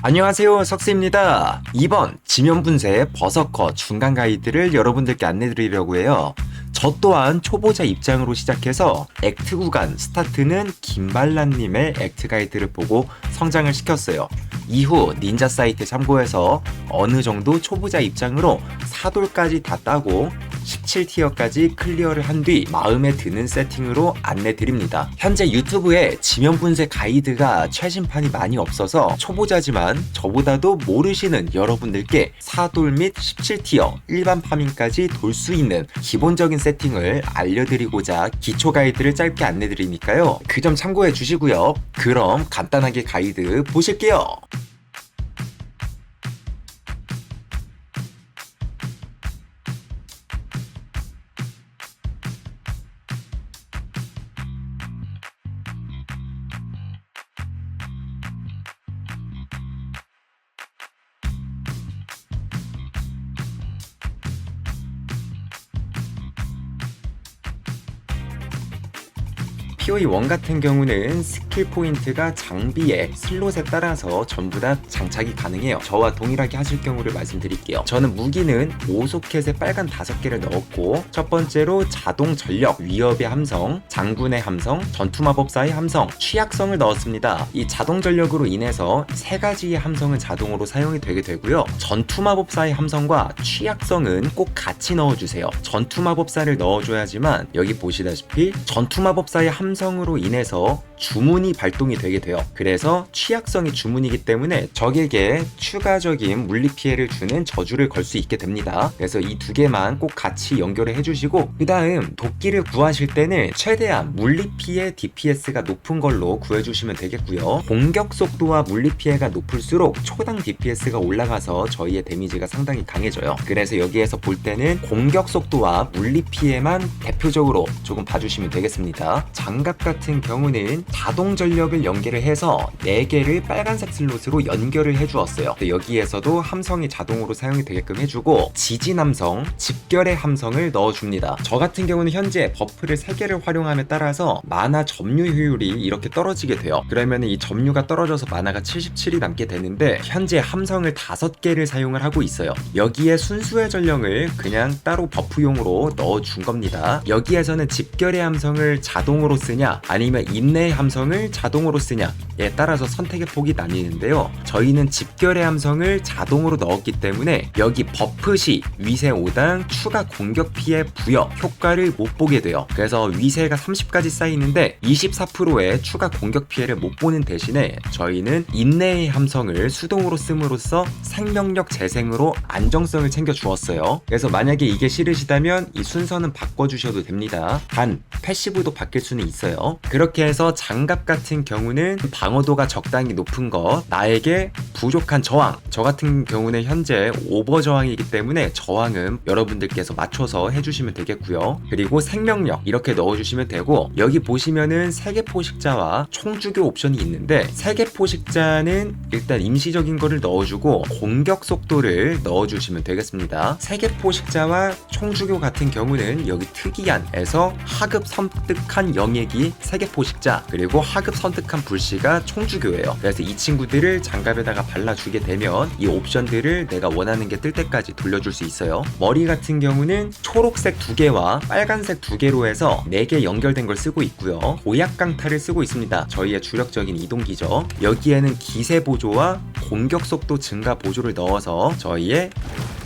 안녕하세요 석스입니다. 이번 지면분쇄 버서커 중간 가이드를 여러분들께 안내드리려고 해요. 저 또한 초보자 입장으로 시작해서 액트 구간 스타트는 김발란님의 액트 가이드를 보고 성장을 시켰어요. 이후 닌자 사이트 참고해서 어느 정도 초보자 입장으로 사돌까지 다 따고 17티어까지 클리어를 한 뒤 마음에 드는 세팅으로 안내 드립니다. 현재 유튜브에 지면 분쇄 가이드가 최신판이 많이 없어서 초보자지만 저보다도 모르시는 여러분들께 사돌 및 17티어 일반 파밍까지 돌 수 있는 기본적인 세팅을 알려드리고자 기초 가이드를 짧게 안내 드리니까요. 그 점 참고해 주시고요. 그럼 간단하게 가이드 보실게요. POE 1 같은 경우는 스킬 포인트가 장비에 슬롯에 따라서 전부 다 장착이 가능해요. 저와 동일하게 하실 경우를 말씀드릴게요. 저는 무기는 오소켓에 빨간 5개를 넣었고 첫 번째로 자동 전력 위협의 함성, 장군의 함성, 전투 마법사의 함성, 취약성을 넣었습니다. 이 자동 전력으로 인해서 세 가지의 함성은 자동으로 사용이 되게 되고요. 전투 마법사의 함성과 취약성은 꼭 같이 넣어주세요. 전투 마법사를 넣어줘야지만 여기 보시다시피 전투 마법사의 함성 으로 인해서 주문이 발동이 되게 돼요. 그래서 취약성이 주문이기 때문에 적에게 추가적인 물리 피해를 주는 저주를 걸 수 있게 됩니다. 그래서 이 두 개만 꼭 같이 연결을 해주시고 그 다음 도끼를 구하실 때는 최대한 물리 피해 DPS가 높은 걸로 구해주시면 되겠고요. 공격 속도와 물리 피해가 높을수록 초당 DPS가 올라가서 저희의 데미지가 상당히 강해져요. 그래서 여기에서 볼 때는 공격 속도와 물리 피해만 대표적으로 조금 봐주시면 되겠습니다. 장갑 같은 경우는 자동 전력을 연결을 해서 4개를 빨간색 슬롯으로 연결을 해주었어요. 여기에서도 함성이 자동으로 사용이 되게끔 해주고 지진 함성, 집결의 함성을 넣어줍니다. 저 같은 경우는 현재 버프를 3개를 활용함에 따라서 마나 점유 효율이 이렇게 떨어지게 돼요. 그러면 이 점유가 떨어져서 마나가 77이 남게 되는데 현재 함성을 5개를 사용을 하고 있어요. 여기에 순수의 전령을 그냥 따로 버프용으로 넣어준 겁니다. 여기에서는 집결의 함성을 자동으로 쓰냐 아니면 인내의 함성을 자동으로 쓰냐에 따라서 선택의 폭이 나뉘는데요. 저희는 집결의 함성을 자동으로 넣었기 때문에 여기 버프 시 위세 5당 추가 공격 피해 부여 효과를 못 보게 돼요. 그래서 위세가 30까지 쌓이는데 24%의 추가 공격 피해를 못 보는 대신에 저희는 인내의 함성을 수동으로 씀으로써 생명력 재생으로 안정성을 챙겨 주었어요. 그래서 만약에 이게 싫으시다면 이 순서는 바꿔주셔도 됩니다. 단 패시브도 바뀔 수는 있어요. 그렇게 해서 장갑 같은 경우는 방어도가 적당히 높은 것, 나에게 부족한 저항. 저 같은 경우는 현재 오버 저항이기 때문에 저항은 여러분들께서 맞춰서 해주시면 되겠고요. 그리고 생명력 이렇게 넣어주시면 되고 여기 보시면은 세계 포식자와 총주교 옵션이 있는데 세계 포식자는 일단 임시적인 거를 넣어주고 공격 속도를 넣어주시면 되겠습니다. 세계 포식자와 총주교 같은 경우는 여기 특이한에서 하급 섬뜩한 영역이 세계 포식자 그리고 하급 선택한 불씨가 총주교예요. 그래서 이 친구들을 장갑에다가 발라주게 되면 이 옵션들을 내가 원하는 게 뜰 때까지 돌려줄 수 있어요. 머리 같은 경우는 초록색 두 개와 빨간색 두 개로 해서 네 개 연결된 걸 쓰고 있고요. 보약 강타를 쓰고 있습니다. 저희의 주력적인 이동기죠. 여기에는 기세 보조와 공격 속도 증가 보조를 넣어서 저희의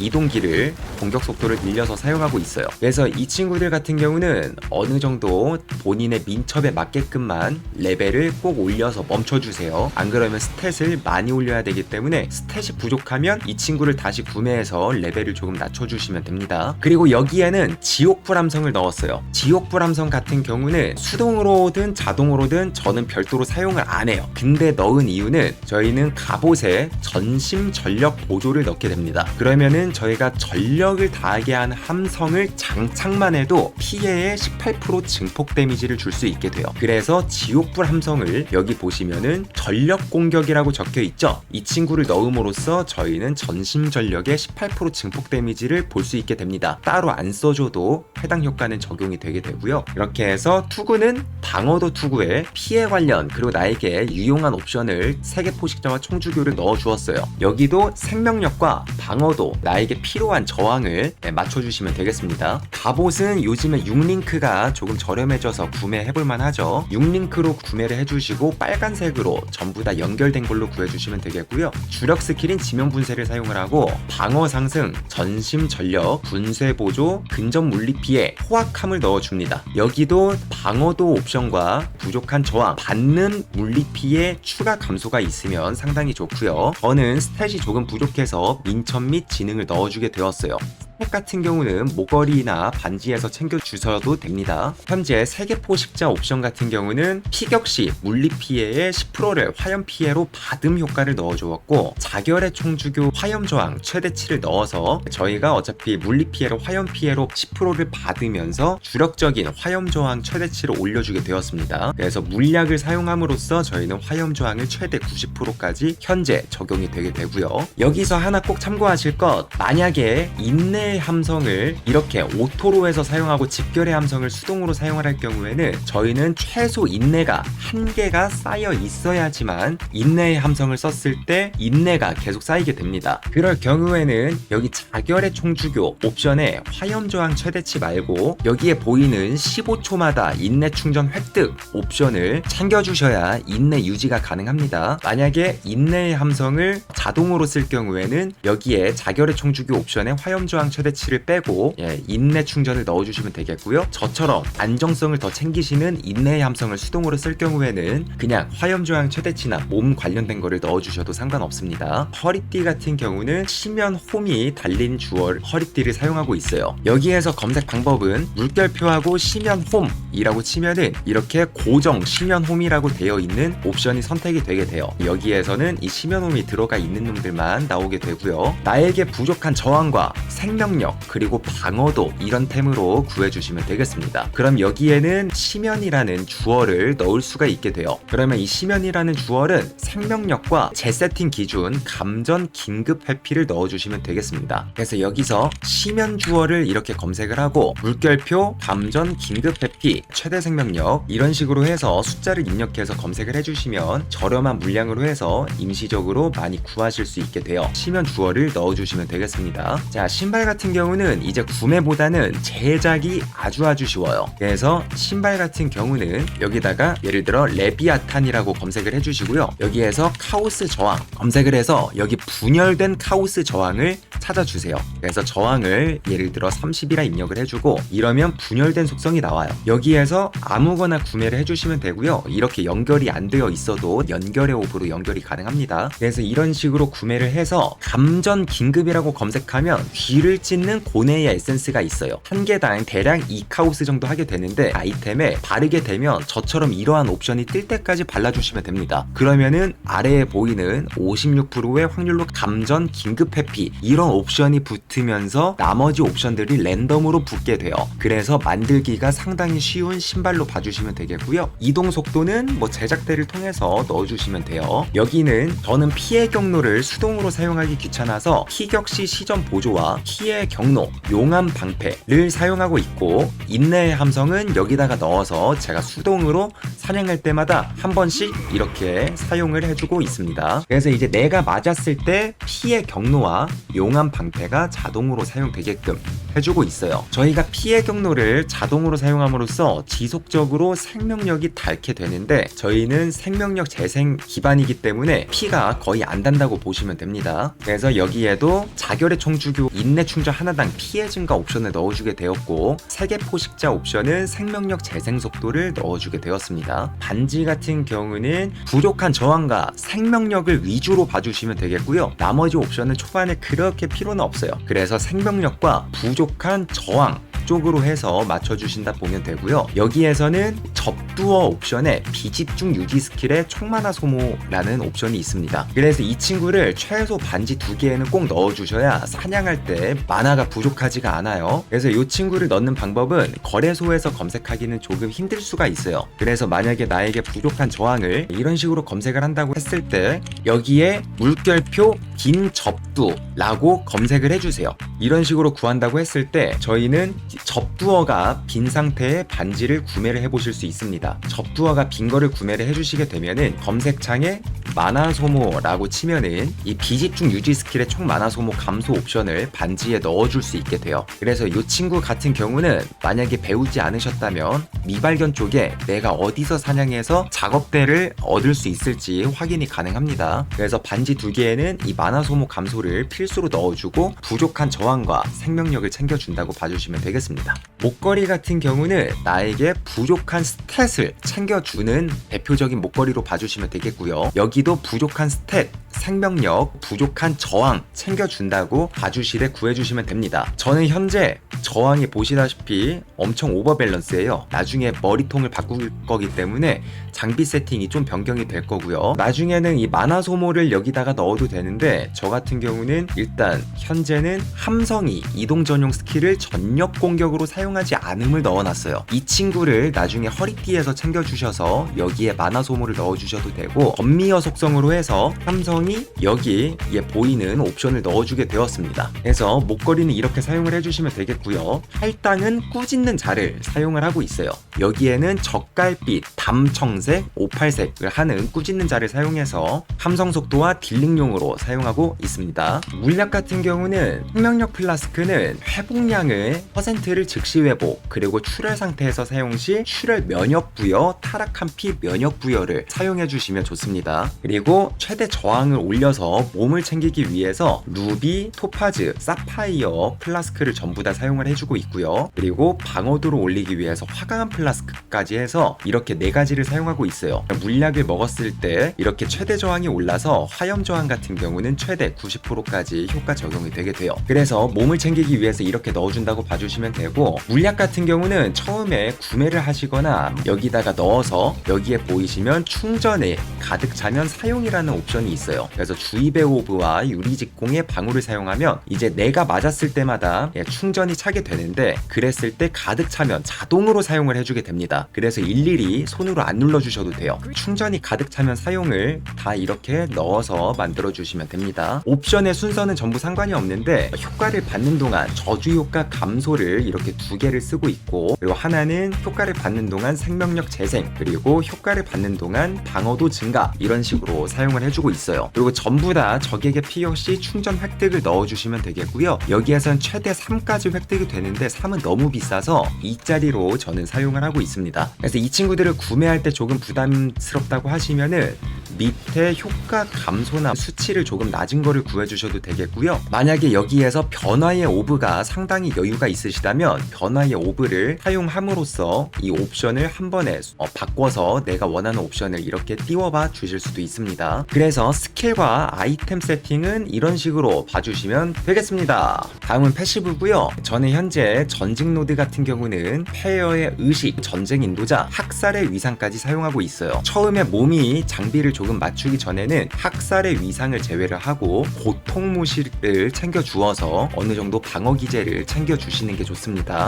이동기를 공격 속도를 늘려서 사용하고 있어요. 그래서 이 친구들 같은 경우는 어느 정도 본인의 민첩에 맞게끔만 레벨을 꼭 올려서 멈춰주세요. 안 그러면 스탯을 많이 올려야 되기 때문에 스탯이 부족하면 이 친구를 다시 구매해서 레벨을 조금 낮춰주시면 됩니다. 그리고 여기에는 지옥불 함성을 넣었어요. 지옥불 함성 같은 경우는 수동으로든 자동으로든 저는 별도로 사용을 안 해요. 근데 넣은 이유는 저희는 갑옷에 전심 전력 보조를 넣게 됩니다. 그러면은 저희가 전력을 다하게 한 함성을 장착만 해도 피해의 18% 증폭 데미지를 줄 수 있게 돼요. 그래서 지옥불 함성을 여기 보시면은 전력 공격이라고 적혀 있죠. 이 친구를 넣음으로써 저희는 전심 전력의 18% 증폭 데미지를 볼 수 있게 됩니다. 따로 안 써줘도 해당 효과는 적용이 되게 되고요. 이렇게 해서 투구는 방어도 투구에 피해 관련 그리고 나에게 유용한 옵션을 세계 포식자와 총주교를 넣어 주었어요. 여기도 생명력과 방어도 나에게 필요한 저항을 네, 맞춰주시면 되겠습니다. 갑옷은 요즘에 6링크가 조금 저렴해져서 구매해볼 만하죠. 6링크로 구매를 해주시고 빨간색으로 전부 다 연결된 걸로 구해주시면 되겠고요. 주력 스킬인 지면 분쇄를 사용을 하고 방어 상승, 전심 전력, 분쇄 보조, 근접 물리 피해, 호악함을 넣어줍니다. 여기도 방어도 옵션과 부족한 저항, 받는 물리 피해 추가 감소가 있으면 상당히 좋고요. 저는 스탯이 조금 부족해서 민첩 및 지능을 넣어주게 되었어요. 스택 같은 경우는 목걸이나 반지에서 챙겨 주셔도 됩니다. 현재 세계포 십자 옵션 같은 경우는 피격 시 물리 피해의 10%를 화염 피해로 받음 효과를 넣어 주었고 자결의 총주교 화염 저항 최대치를 넣어서 저희가 어차피 물리 피해로 화염 피해로 10%를 받으면서 주력적인 화염 저항 최대치를 올려주게 되었습니다. 그래서 물약을 사용함으로써 저희는 화염 저항을 최대 90%까지 현재 적용이 되게 되고요. 여기서 하나 꼭 참고하실 것 만약에 인내 의 함성을 이렇게 오토로 해서 사용하고 집결의 함성을 수동으로 사용을 할 경우에는 저희는 최소 인내가 한 개가 쌓여 있어야지만 인내의 함성을 썼을 때 인내가 계속 쌓이게 됩니다. 그럴 경우에는 여기 자결의 총주교 옵션에 화염 저항 최대치 말고 여기에 보이는 15초마다 인내 충전 획득 옵션을 챙겨주셔야 인내 유지가 가능합니다. 만약에 인내의 함성을 자동으로 쓸 경우에는 여기에 자결의 총주교 옵션에 화염 저항 최대 치를 빼고 예, 인내 충전을 넣어주시면 되겠고요. 저처럼 안정성을 더 챙기시는 인내의 함성을 수동으로 쓸 경우에는 그냥 화염 저항 최대치나 몸 관련된 거를 넣어주셔도 상관없습니다. 허리띠 같은 경우는 시면 홈이 달린 주얼 허리띠를 사용하고 있어요. 여기에서 검색 방법은 물결표하고 시면 홈이라고 치면은 이렇게 고정 시면 홈이라고 되어 있는 옵션이 선택이 되게 돼요. 여기에서는 이 시면 홈이 들어가 있는 놈들만 나오게 되고요. 나에게 부족한 저항과 생명 력 그리고 방어도 이런 템으로 구해주시면 되겠습니다. 그럼 여기에는 시면이라는 주어를 넣을 수가 있게 돼요. 그러면 이 시면이라는 주어는 생명력과 재세팅 기준 감전 긴급 회피를 넣어주시면 되겠습니다. 그래서 여기서 시면 주어를 이렇게 검색을 하고 물결표 감전 긴급 회피 최대 생명력 이런 식으로 해서 숫자를 입력해서 검색을 해주시면 저렴한 물량으로 해서 임시적으로 많이 구하실 수 있게 돼요. 시면 주어를 넣어주시면 되겠습니다. 자 신발 같은 경우는 이제 구매보다는 제작이 아주 아주 쉬워요. 그래서 신발 같은 경우는 여기다가 예를 들어 레비아탄이라고 검색을 해주시고요. 여기에서 카오스 저항 검색을 해서 여기 분열된 카오스 저항을 찾아주세요. 그래서 저항을 예를 들어 30이라 입력을 해주고 이러면 분열된 속성이 나와요. 여기에서 아무거나 구매를 해주시면 되고요. 이렇게 연결이 안 되어 있어도 연결의 옵으로 연결이 가능합니다. 그래서 이런 식으로 구매를 해서 감전 긴급이라고 검색하면 귀를 찢는 고네의 에센스가 있어요. 한 개당 대략 2카우스 정도 하게 되는데 아이템에 바르게 되면 저처럼 이러한 옵션이 뜰 때까지 발라주시면 됩니다. 그러면은 아래에 보이는 56%의 확률로 감전 긴급 회피 이런 옵션이 붙으면서 나머지 옵션들이 랜덤으로 붙게 돼요. 그래서 만들기가 상당히 쉬운 신발로 봐주시면 되겠고요. 이동 속도는 뭐 제작대를 통해서 넣어주시면 돼요. 여기는 저는 피해 경로를 수동으로 사용하기 귀찮아서 피격 시 시전 보조와 피해 경로, 용암 방패를 사용하고 있고 인내의 함성은 여기다가 넣어서 제가 수동으로 사냥할 때마다 한 번씩 이렇게 사용을 해주고 있습니다. 그래서 이제 내가 맞았을 때 피해 경로와 용암 방패가 자동으로 사용되게끔 해주고 있어요. 저희가 피해 경로를 자동으로 사용함으로써 지속적으로 생명력이 닳게 되는데 저희는 생명력 재생 기반이기 때문에 피가 거의 안 단다고 보시면 됩니다. 그래서 여기에도 자결의 총주교 인내 충전 하나당 피해 증가 옵션을 넣어주게 되었고 세계 포식자 옵션은 생명력 재생 속도를 넣어주게 되었습니다. 반지 같은 경우는 부족한 저항과 생명력을 위주로 봐주시면 되겠고요. 나머지 옵션은 초반에 그렇게 필요는 없어요. 그래서 생명력과 부족한 저항 양쪽으로 해서 맞춰주신다 보면 되고요. 여기에서는 접두어 옵션에 비집중 유지 스킬에 총만화 소모라는 옵션이 있습니다. 그래서 이 친구를 최소 반지 두 개에는 꼭 넣어주셔야 사냥할 때 만화가 부족하지가 않아요. 그래서 이 친구를 넣는 방법은 거래소에서 검색하기는 조금 힘들 수가 있어요. 그래서 만약에 나에게 부족한 저항을 이런 식으로 검색을 한다고 했을 때 여기에 물결표 빈 접두라고 검색을 해주세요. 이런 식으로 구한다고 했을 때 저희는 접두어가 빈 상태의 반지를 구매를 해보실 수 있습니다. 접두어가 빈 거를 구매를 해주시게 되면은 검색창에 만화 소모라고 치면은 이 비집중 유지 스킬의 총 만화 소모 감소 옵션을 반지에 넣어줄 수 있게 돼요. 그래서 이 친구 같은 경우는 만약에 배우지 않으셨다면 미발견 쪽에 내가 어디서 사냥해서 작업대를 얻을 수 있을지 확인이 가능합니다. 그래서 반지 두 개에는 이 만화 소모 감소를 필수로 넣어주고 부족한 저항과 생명력을 챙겨준다고 봐주시면 되겠 습니다. 목걸이 같은 경우는 나에게 부족한 스탯을 챙겨주는 대표적인 목걸이로 봐주시면 되겠고요. 여기도 부족한 스탯, 생명력, 부족한 저항 챙겨준다고 봐주시되 구해주시면 됩니다. 저는 현재 저항이 보시다시피 엄청 오버밸런스예요. 나중에 머리통을 바꿀 거기 때문에 장비 세팅이 좀 변경이 될 거고요. 나중에는 이 만화 소모를 여기다가 넣어도 되는데 저 같은 경우는 일단 현재는 함성이 이동 전용 스킬을 전력 공 격으로 사용하지 않음을 넣어놨어요. 이 친구를 나중에 허리띠에서 챙겨주셔서 여기에 만화 소모를 넣어주셔도 되고 건미어 속성으로 해서 함성이 여기 에 보이는 옵션을 넣어주게 되었습니다. 그래서 목걸이는 이렇게 사용을 해주시면 되겠고요. 할당은 꾸짖는 자를 사용을 하고 있어요. 여기에는 젓갈빛, 담청색, 오팔색을 하는 꾸짖는 자를 사용해서 함성 속도와 딜링용으로 사용하고 있습니다. 물약 같은 경우는 생명력 플라스크는 회복량을 퍼센트 를 즉시 회복 그리고 출혈 상태에서 사용 시 출혈 면역 부여, 타락한 피 면역 부여를 사용해 주시면 좋습니다. 그리고 최대 저항을 올려서 몸을 챙기기 위해서 루비, 토파즈, 사파이어 플라스크를 전부 다 사용을 해주고 있고요. 그리고 방어도를 올리기 위해서 화강암 플라스크까지 해서 이렇게 네 가지를 사용하고 있어요. 물약을 먹었을 때 이렇게 최대 저항이 올라서 화염 저항 같은 경우는 최대 90%까지 효과 적용이 되게 돼요. 그래서 몸을 챙기기 위해서 이렇게 넣어준다고 봐주시면 되고 물약 같은 경우는 처음에 구매를 하시거나 여기다가 넣어서 여기에 보이시면 충전에 가득 차면 사용이라는 옵션이 있어요. 그래서 주입의 오브와 유리직공의 방울을 사용하면 이제 내가 맞았을 때마다 예, 충전이 차게 되는데 그랬을 때 가득 차면 자동으로 사용을 해주게 됩니다. 그래서 일일이 손으로 안 눌러주셔도 돼요. 충전이 가득 차면 사용을 다 이렇게 넣어서 만들어 주시면 됩니다. 옵션의 순서는 전부 상관이 없는데 효과를 받는 동안 저주 효과 감소를 이렇게 두 개를 쓰고 있고 그리고 하나는 효과를 받는 동안 생명력 재생 그리고 효과를 받는 동안 방어도 증가 이런 식으로 사용을 해주고 있어요. 그리고 전부 다 적에게 필요 없이 충전 획득을 넣어주시면 되겠고요. 여기에선 최대 3까지 획득이 되는데 3은 너무 비싸서 2짜리로 저는 사용을 하고 있습니다. 그래서 이 친구들을 구매할 때 조금 부담스럽다고 하시면은 밑에 효과 감소나 수치를 조금 낮은 거를 구해주셔도 되겠고요. 만약에 여기에서 변화의 오브가 상당히 여유가 있으시다 면 변화의 오브를 사용함으로써 이 옵션을 한 번에 어, 바꿔서 내가 원하는 옵션을 이렇게 띄워봐 주실 수도 있습니다. 그래서 스킬과 아이템 세팅은 이런 식으로 봐주시면 되겠습니다. 다음은 패시브고요. 저는 현재 전직 노드 같은 경우는 페어의 의식, 전쟁 인도자, 학살의 위상까지 사용하고 있어요. 처음에 몸이 장비를 조금 맞추기 전에는 학살의 위상을 제외를 하고 고통무실을 챙겨 주어서 어느 정도 방어 기제를 챙겨 주시는 게 좋습니다.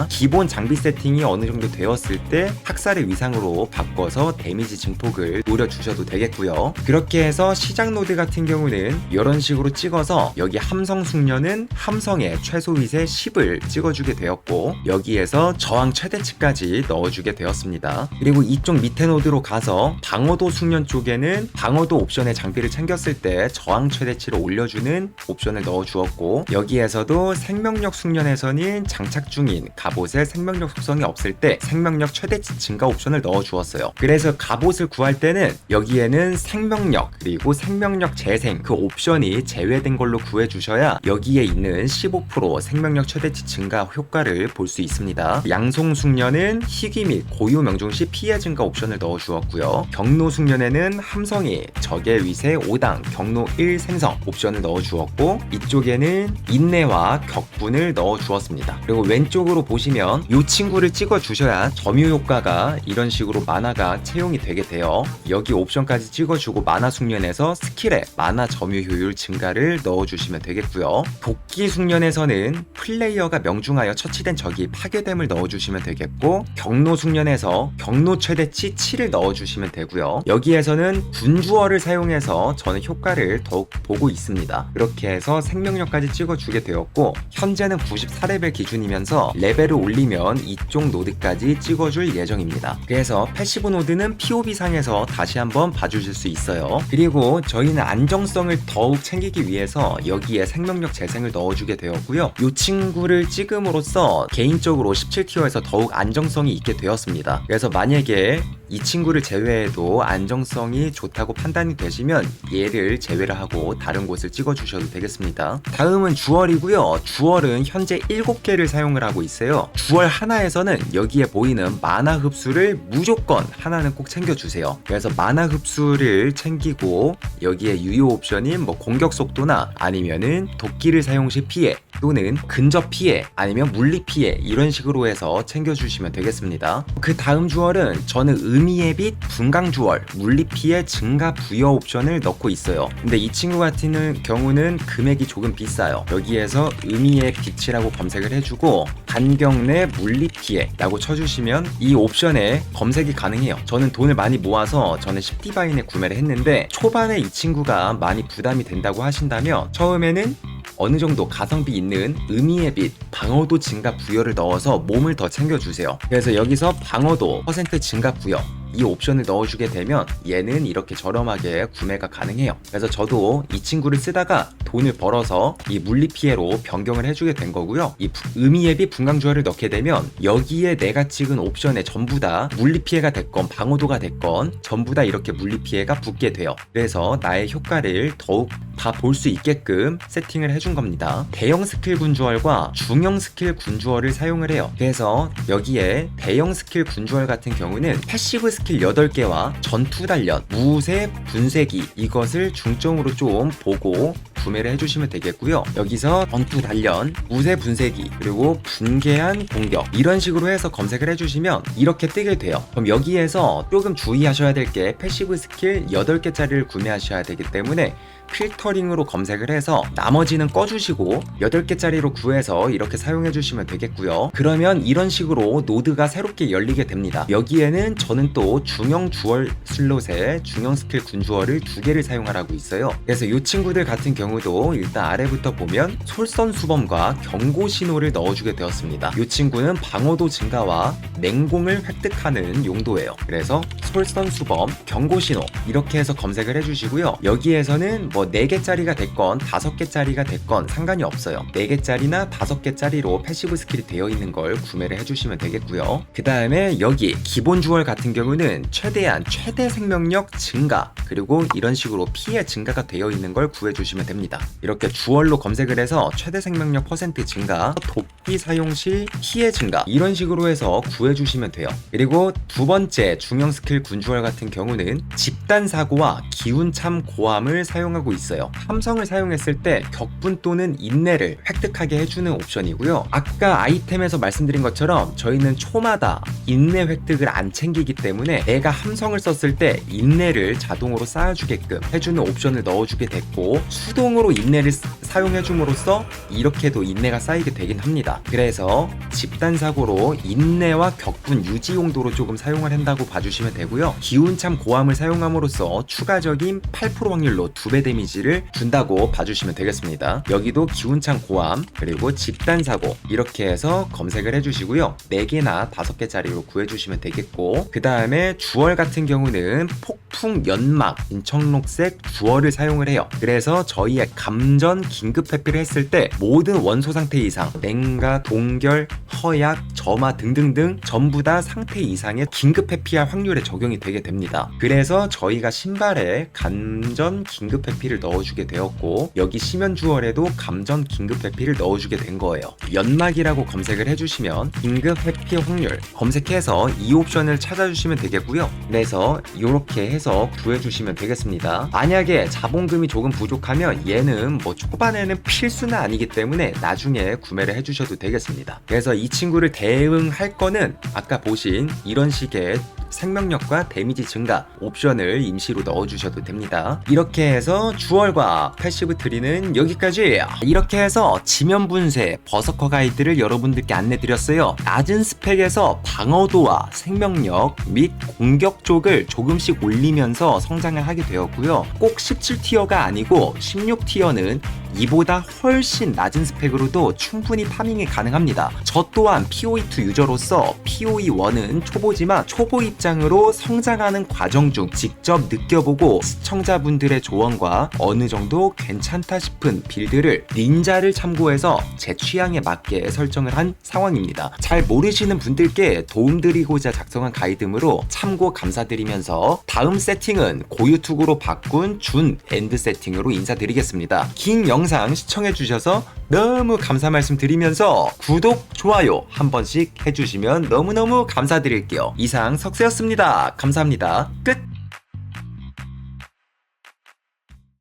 기본 장비 세팅이 어느 정도 되었을 때 학살의 위상으로 바꿔서 데미지 증폭을 노려 주셔도 되겠고요. 그렇게 해서 시작 노드 같은 경우는 이런 식으로 찍어서 여기 함성 숙련은 함성의 최소 위세 10을 찍어주게 되었고 여기에서 저항 최대치까지 넣어주게 되었습니다. 그리고 이쪽 밑에 노드로 가서 방어도 숙련 쪽에는 방어도 옵션에 장비를 챙겼을 때 저항 최대치를 올려주는 옵션을 넣어 주었고 여기에서도 생명력 숙련에서는 장착 중인 갑옷에 생명력 속성이 없을 때 생명력 최대치 증가 옵션을 넣어 주었어요. 그래서 갑옷을 구할 때는 여기에는 생명 생명력 그리고 생명력 재생 그 옵션이 제외된 걸로 구해 주셔야 여기에 있는 15% 생명력 최대치 증가 효과를 볼 수 있습니다. 양송 숙련은 희귀 및 고유 명중 시 피해 증가 옵션을 넣어 주었고요. 경로 숙련에는 함성이 적의 위세 5당 경로 1 생성 옵션을 넣어 주었고 이쪽에는 인내와 격분을 넣어 주었습니다. 그리고 왼 쪽으로 보시면 이 친구를 찍어 주셔야 점유 효과가 이런 식으로 만화가 채용이 되게 돼요. 여기 옵션까지 찍어주고 만화 숙련에서 스킬에 만화 점유 효율 증가를 넣어주시면 되겠고요. 도끼 숙련에서는 플레이어가 명중하여 처치된 적이 파괴됨을 넣어주시면 되겠고 경로 숙련에서 경로 최대치 7을 넣어주시면 되고요. 여기에서는 군주어를 사용해서 저는 효과를 더욱 보고 있습니다. 이렇게 해서 생명력까지 찍어주게 되었고 현재는 94레벨 기준이면서 레벨을 올리면 이쪽 노드까지 찍어줄 예정입니다. 그래서 패시브 노드는 POB 상에서 다시 한번 봐주실 수 있어요. 그리고 저희는 안정성을 더욱 챙기기 위해서 여기에 생명력 재생을 넣어주게 되었고요. 이 친구를 찍음으로써 개인적으로 17티어에서 더욱 안정성이 있게 되었습니다. 그래서 만약에 이 친구를 제외해도 안정성이 좋다고 판단이 되시면 얘를 제외를 하고 다른 곳을 찍어 주셔도 되겠습니다. 다음은 주얼이고요. 주얼은 현재 7개를 사용을 하고 있어요. 주얼 하나에서는 여기에 보이는 만화 흡수를 무조건 하나는 꼭 챙겨 주세요. 그래서 만화 흡수를 챙기고 여기에 유효 옵션인 뭐 공격 속도나 아니면은 도끼를 사용 시 피해 또는 근접 피해 아니면 물리 피해 이런 식으로 해서 챙겨 주시면 되겠습니다. 그 다음 주얼은 저는 의미의 빛 분강 주얼 물리 피해 증가 부여 옵션을 넣고 있어요. 근데 이 친구 같은 경우는 금액이 조금 비싸요. 여기에서 의미의 빛이라고 검색을 해주고 반경 내 물리 피해라고 쳐주시면 이 옵션에 검색이 가능해요. 저는 돈을 많이 모아서 저는 10디바인에 구매를 했는데 초반에 이 친구가 많이 부담이 된다고 하신다면 처음에는 어느 정도 가성비 있는 의미의 빛, 방어도 증가 부여를 넣어서 몸을 더 챙겨주세요. 그래서 여기서 방어도 퍼센트 증가 부여, 이 옵션을 넣어주게 되면 얘는 이렇게 저렴하게 구매가 가능해요. 그래서 저도 이 친구를 쓰다가 돈을 벌어서 이 물리 피해로 변경을 해주게 된 거고요. 이 부- 의미의 빛 분광주얼을 넣게 되면 여기에 내가 찍은 옵션에 전부 다 물리 피해가 됐건 방어도가 됐건 전부 다 이렇게 물리 피해가 붙게 돼요. 그래서 나의 효과를 더욱 다 볼 수 있게끔 세팅을 해준 겁니다. 대형 스킬 군주얼과 중형 스킬 군주얼을 사용을 해요. 그래서 여기에 대형 스킬 군주얼 같은 경우는 패시브 스킬 8개와 전투 단련, 무쇠 분쇄기 이것을 중점으로 좀 보고 구매를 해주시면 되겠고요. 여기서 전투 단련, 무쇠 분쇄기, 그리고 분개한 공격 이런 식으로 해서 검색을 해주시면 이렇게 뜨게 돼요. 그럼 여기에서 조금 주의하셔야 될 게 패시브 스킬 8개짜리를 구매하셔야 되기 때문에 필터링으로 검색을 해서 나머지는 꺼주시고 8개짜리로 구해서 이렇게 사용해 주시면 되겠고요. 그러면 이런 식으로 노드가 새롭게 열리게 됩니다. 여기에는 저는 또 중형 주얼 슬롯에 중형 스킬 군주얼을 두 개를 사용하라고 있어요. 그래서 이 친구들 같은 경우 도 일단 아래부터 보면 솔선수범과 경고 신호를 넣어주게 되었습니다. 이 친구는 방어도 증가와 냉공을 획득하는 용도예요. 그래서 솔선수범, 경고 신호 이렇게 해서 검색을 해주시고요. 여기에서는 뭐 4개짜리가 됐건 5개짜리가 됐건 상관이 없어요. 4개짜리나 5개짜리로 패시브 스킬이 되어 있는 걸 구매를 해주시면 되겠고요. 그 다음에 여기 기본 주얼 같은 경우는 최대한 최대 생명력 증가 그리고 이런 식으로 피해 증가가 되어 있는 걸 구해주시면 됩니다. 이렇게 주얼로 검색을 해서 최대 생명력 퍼센트 증가, 도끼 사용 시 피해 증가 이런 식으로 해서 구해주시면 돼요. 그리고 두 번째 중형 스킬 군주얼 같은 경우는 집단 사고와 기운참 고함을 사용하고 있어요. 함성을 사용했을 때 격분 또는 인내를 획득하게 해주는 옵션이고요. 아까 아이템에서 말씀드린 것처럼 저희는 초마다 인내 획득을 안 챙기기 때문에 내가 함성을 썼을 때 인내를 자동으로 쌓아주게끔 해주는 옵션을 넣어주게 됐고 수동 으로 인내를 쓰- 사용해줌으로써 이렇게도 인내가 쌓이게 되긴 합니다. 그래서 집단 사고로 인내와 격분 유지 용도로 조금 사용을 한다고 봐주시면 되고요. 기운참 고함을 사용함으로써 추가적인 8% 확률로 2배 데미지 데미지를 준다고 봐주시면 되겠습니다. 여기도 기운창 고함 그리고 집단 사고 이렇게 해서 검색을 해주시고요. 4개나 5개짜리로 구해주시면 되겠고 그 다음에 주얼 같은 경우는 폭 풍 연막 인청록색 주얼을 사용을 해요. 그래서 저희의 감전 긴급 회피를 했을 때 모든 원소 상태 이상 냉가 동결 허약 점화 등등등 전부 다 상태 이상의 긴급 회피할 확률에 적용이 되게 됩니다. 그래서 저희가 신발에 감전 긴급 회피를 넣어주게 되었고 여기 심연 주얼에도 감전 긴급 회피를 넣어주게 된 거예요. 연막이라고 검색을 해주시면 긴급 회피 확률 검색해서 이 옵션을 찾아주시면 되겠고요. 그래서 이렇게 해서 구해주시면 되겠습니다. 만약에 자본금이 조금 부족하면 얘는 뭐 초반에는 필수는 아니기 때문에 나중에 구매를 해주셔도 되겠습니다. 그래서 이 친구를 대응할 거는 아까 보신 이런 식의 생명력과 데미지 증가 옵션을 임시로 넣어주셔도 됩니다. 이렇게 해서 주얼과 패시브 트리는 여기까지 이렇게 해서 지면 분쇄 버서커 가이드를 여러분들께 안내드렸어요. 낮은 스펙에서 방어도와 생명력 및 공격 쪽을 조금씩 올리면서 성장을 하게 되었고요. 꼭 17티어가 아니고 16티어는 이보다 훨씬 낮은 스펙으로도 충분히 파밍이 가능합니다. 저 또한 POE2 유저로서 POE1은 초보지만 초보 입장으로 성장하는 과정 중 직접 느껴보고 시청자분들의 조언과 어느 정도 괜찮다 싶은 빌드를 닌자를 참고해서 제 취향에 맞게 설정을 한 상황입니다. 잘 모르시는 분들께 도움드리고자 작성한 가이드므로 참고 감사드리면서 다음 세팅은 고유투구로 바꾼 준 엔드 세팅으로 인사드리겠습니다. 긴 영상 시청해주셔서 너무 감사 말씀 드리면서 구독, 좋아요 한 번씩 해주시면 너무너무 감사드릴게요. 이상 석세였습니다. 감사합니다. 끝!